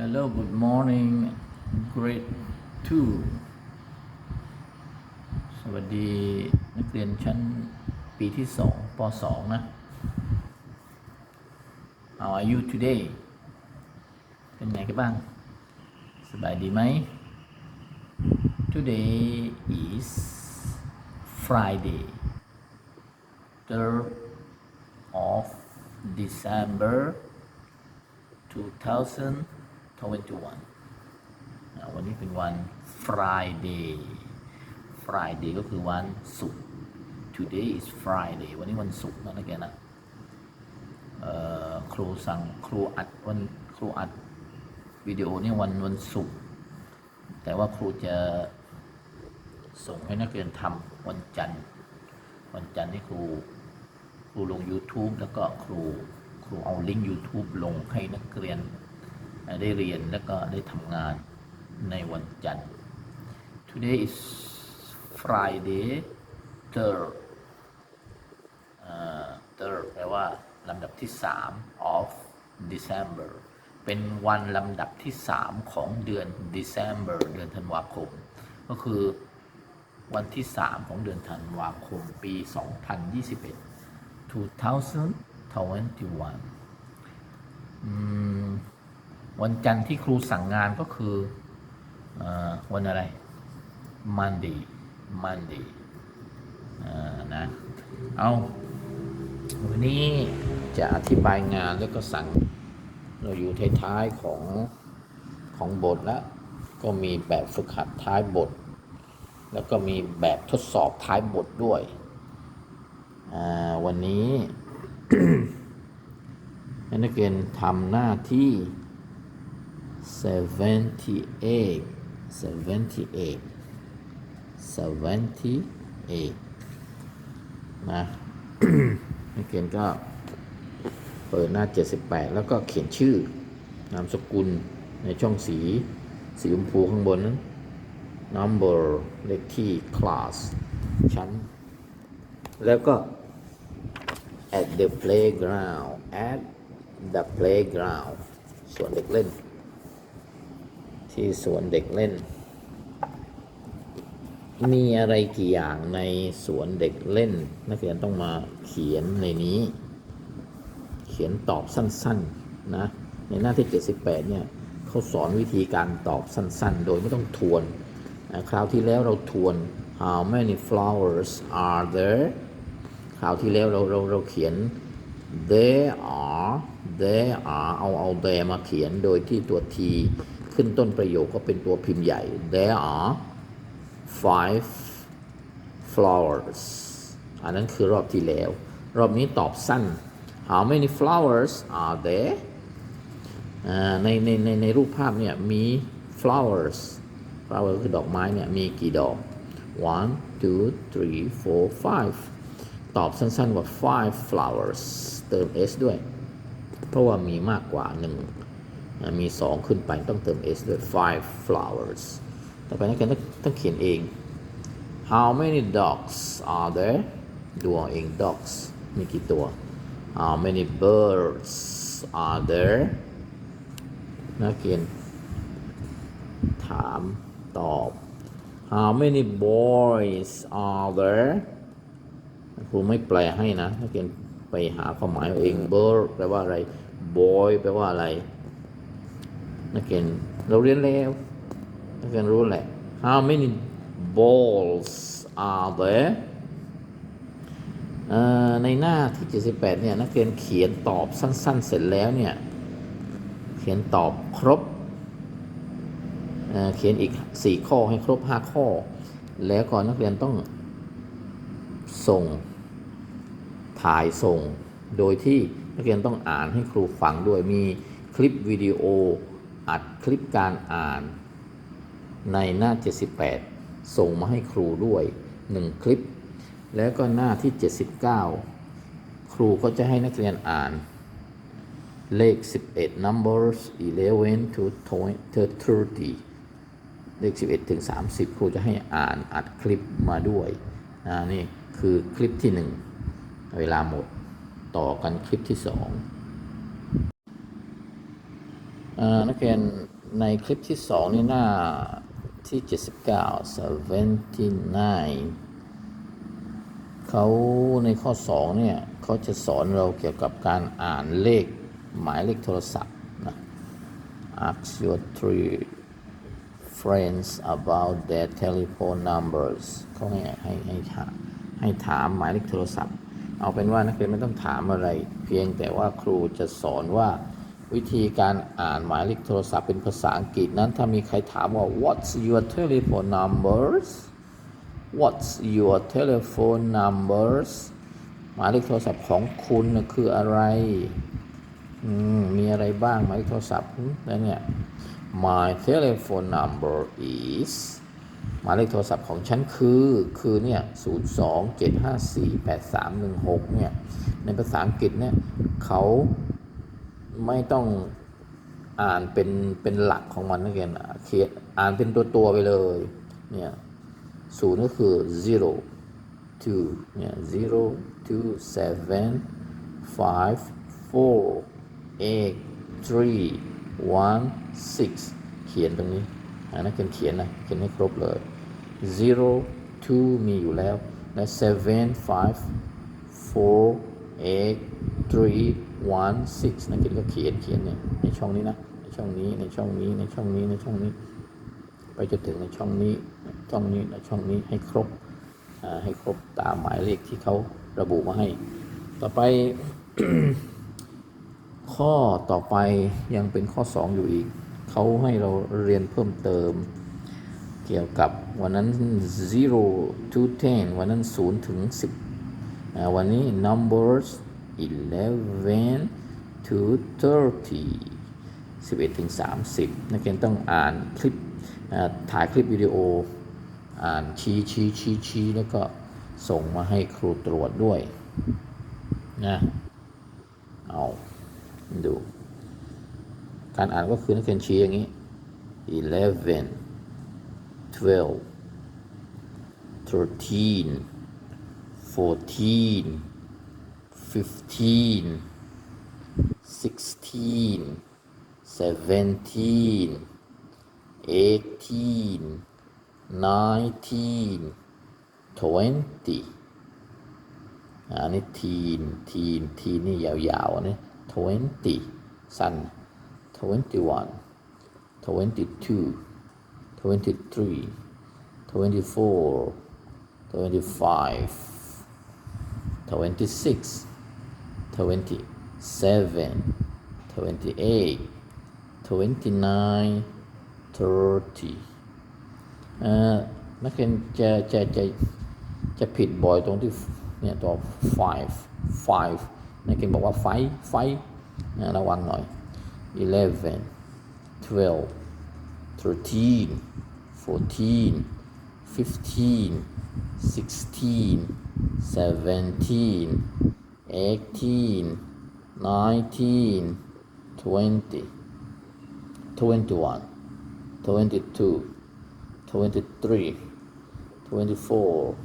Hello good morning grade 2 สวัสดีนักเรียนชั้นปีที่สองปสองนะ How are you today เป็นไงกันบ้าง สบายดีไหม Today is Friday 3rd of December 2021 อ่าวันนี้เป็นวัน Friday Friday ก็คือวันศุกร์ Today is Friday วันนี้วันศุกร์นะนักเรียนนะเอ่อครูสั่งครูอัดวันครูอัดวิดีโอนี่วันวันศุกร์แต่ว่าครูจะส่งให้นักเรียนทำวันจันทร์วันจันทร์ที่ครูครูลง YouTube แล้วก็ครูครูเอาลิงก์ YouTube ลงให้นักเรียน ได้เรียนแล้วก็ได้ทำงานในวันจันทร์ Today is Friday third อ่า third แปลว่าลำดับที่ 3 of December เป็นวันลำดับที่ 3 ของเดือน December เดือนธันวาคม ก็คือวันที่ 3 ของเดือนธันวาคม ปี 2021 2021อืม วันจันทร์ที่ครูสั่งงานก็คืออวันอะไร Monday Monday นะ เอาวันนี้จะอธิบายงานแล้วก็สั่ง เราอยู่ท้ายๆของของบทแล้ว ก็มีแบบฝึกหัดท้ายบท แล้วก็มีแบบทดสอบท้ายบทด้วย วันนี้นักเรียนทำหน้าที่ 78 78 78 นะนักเรียนก็เปิดหน้า 78 แล้วก็เขียนชื่อนามสกุลในช่องสี สีชมพูข้างบนนั้น number เลขที่ class ชั้น แล้วก็ at the playground at the playground ส่วนเด็กเล่น ที่สวนเด็กเล่น มีอะไรกี่อย่างในสวนเด็กเล่น นักเรียนต้องมาเขียนในนี้ เขียนตอบสั้นๆนะ ในหน้าที่ 78 เนี่ยเขาสอนวิธีการตอบสั้นๆ โดยไม่ต้องทวน คราวที่แล้วเราทวน how many flowers are there คราวที่แล้วเราเราเราเขียน there are there are เอาเอา there มาเขียนโดยที่ตัว t ขึ้นต้นประโยคก็เป็นตัวพิมพ์ใหญ่ there are five flowers อันนั้นคือรอบที่แล้ว รอบนี้ตอบสั้น how many flowers are there ในในในในรูปภาพเนี่ยมี flowers flower คือดอกไม้เนี่ยมีกี่ดอก one two three four five ตอบสั้นๆว่า five flowers เติม s ด้วย เพราะว่ามีมากกว่าหนึ่ง มีสองขึ้นไปต้องเติม s ด้วย five flowers ต่อไปนักเรียนต้องต้องเขียนเอง how many dogs are there ดูเอาเอง dogs มีกี่ตัว how many birds are there นักเรียนถามตอบ how many boys are there ครูไม่แปลให้นะนักเรียนไปหาความหมายเอาเอง bird แปลว่าอะไร boy แปลว่าอะไร นักเรียนเราเรียนแล้วนักเรียนรู้แหละ how many balls are there ในหน้าที่ 78 เนี่ย นักเรียนเขียนตอบสั้น ๆ เสร็จแล้วเนี่ย เขียนตอบครบเเขียนอีก 4 ข้อให้ครบ 5 ข้อ แล้วก็นักเรียนต้องส่ง ถ่ายส่ง โดยที่นักเรียนต้องอ่านให้ครูฟังด้วยมีคลิปวิดีโอ อัดคลิปการอ่านในหน้า 78 ส่งมาให้ครูด้วย 1 คลิป แล้วก็หน้าที่ 79 ครูก็จะให้นักเรียนอ่านเลข 11 numbers 11 to 30 เลข 11 ถึง 30 ครูจะให้อ่านอัดคลิปมาด้วยนะนี่คือคลิปที่ 1 เวลาหมดต่อกันคลิปที่2อ่า นักเรียนในคลิปที่สองนี่หน้าที่ 79 79เขาในข้อ 2 เนี่ยเขาจะสอนเราเกี่ยวกับการอ่านเลขหมายเลขโทรศัพท์นะ ask your three friends about their telephone numbers เขาให้ให้ให้ถามให้ถามหมายเลขโทรศัพท์ เอาเป็นว่านักเรียนไม่ต้องถามอะไร เพียงแต่ว่าครูจะสอนว่า วิธีการอ่านหมายเลขโทรศัพท์เป็นภาษาอังกฤษนั้น ถ้ามีใครถามว่า what's your telephone numbers What's your telephone numbers หมายเลขโทรศัพท์ของคุณคืออะไรมมีอะไรบ้างหมายเลขโทรศัพท์แล้วเนี่ย My telephone number is หมายเลขโทรศัพท์ของฉันคือคือเนี่ย0 2 7 5 4 8 3 1 6เนี่ย ในภาษาอังกฤษเนี่ยเขา ไม่ต้องอ่านเป็นเป็นหลักของมันนักเรียนอะเขียนอ่านเป็นตัวตัวไปเลย เนี่ยศูนย์ก็คือ zero two เนี่ย zero two seven five four eight three one six เขียนตรงนี้อ่านักเรียนเขียนนะเขียนให้ครบเลย zero two มีอยู่แล้วและ seven five four eight three one six นักเรียนก็เขียนเขียนเนี่ยในช่องนี้นะในช่องนี้ในช่องนี้ในช่องนี้ในช่องนี้ ไปจนถึงในช่องนี้ช่องนี้และช่องนี้ให้ครบให้ครบตามหมายเลขที่เขาระบุมาให้ ต่อไปข้อต่อไปยังเป็นข้อ 2 อยู่อีก เขาให้เราเรียนเพิ่มเติม เกี่ยวกับวันนั้น 0 to 10 วันนั้น 0 ถึง 10 วันนี้ numbers 11 to 30 11ถึง30 นักเรียนต้องอ่านคลิปถ่ายคลิปวิดีโอ อ่านชี้ชี้ชี้ชี้แล้วก็ส่งมาให้ครูตรวจด้วยนะเอาดู การอ่านก็คือนักเรียนชี้อย่างนี้ eleven twelve thirteen fourteen fifteen sixteen seventeen eighteen nineteen twenty อันนี้ teen teen teen นี่ยาวๆนะ twenty สั้น twenty one twenty two twenty three twenty four twenty five twenty six twenty seven twenty eight twenty nine thirty เอ่อนักเรียนจะจะจะจะผิดบ่อยตรงที่เนี่ยตัว five five นักเรียนบอกว่า five five นะระวังหน่อย eleven twelve thirteen fourteen fifteen sixteen seventeen eighteen nineteen twenty twenty one twenty two 23 24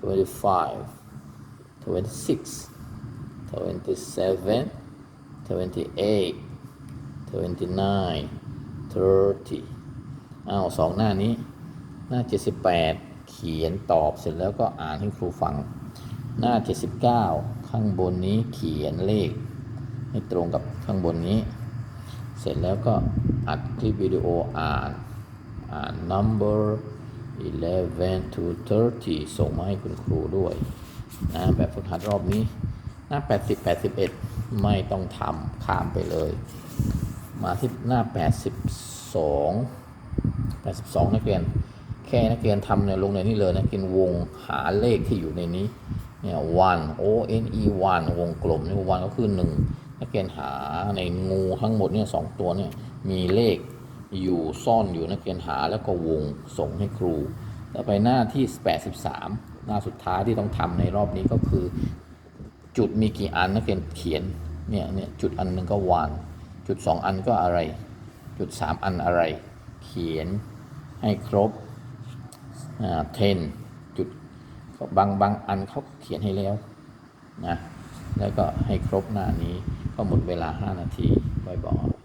25 26 27 28 29 30อ้าวสองหน้านี้ หน้า 78 เขียนตอบเสร็จแล้วก็อ่านให้ครูฟัง หน้า 79 ข้างบนนี้เขียนเลข ให้ตรงกับข้างบนนี้ เสร็จแล้วก็อัดคลิปวิดีโออ่านอ่าน number 11 to 30 ส่งมาให้คุณครูด้วยนะแบบฝึกหัดรอบนี้หน้า 80 81 ไม่ต้องทำข้ามไปเลย มาที่หน้า 82 82 นักเรียน แค่นักเรียนทำเนี่ยลงในนี้เลยนักเรียนวงหาเลขที่อยู่ในนี้ เนี่ย one o n e one วงกลมนี่ one ก็คือ1นักเรียนหาในงูทั้งหมดเนี่ยสองตัวเนี่ยมีเลขอยู่ซ่อนอยู่นักเรียนหาแล้วก็วงส่งให้ครู ต่อไปหน้าที่ 83 หน้าสุดท้ายที่ต้องทำในรอบนี้ก็คือ จุดมีกี่อันนักเรียนเขียนเนี่ยเนี่ยจุดอันหนึ่งก็วานจุดสองอันก็อะไร จุดสามอันอะไร เขียนให้ครบอ่า ten จุด บางบางอันเขาเขียนให้แล้วนะแล้วก็ให้ครบหน้านี้ก็หมดเวลา 5 นาทีบ่อยๆ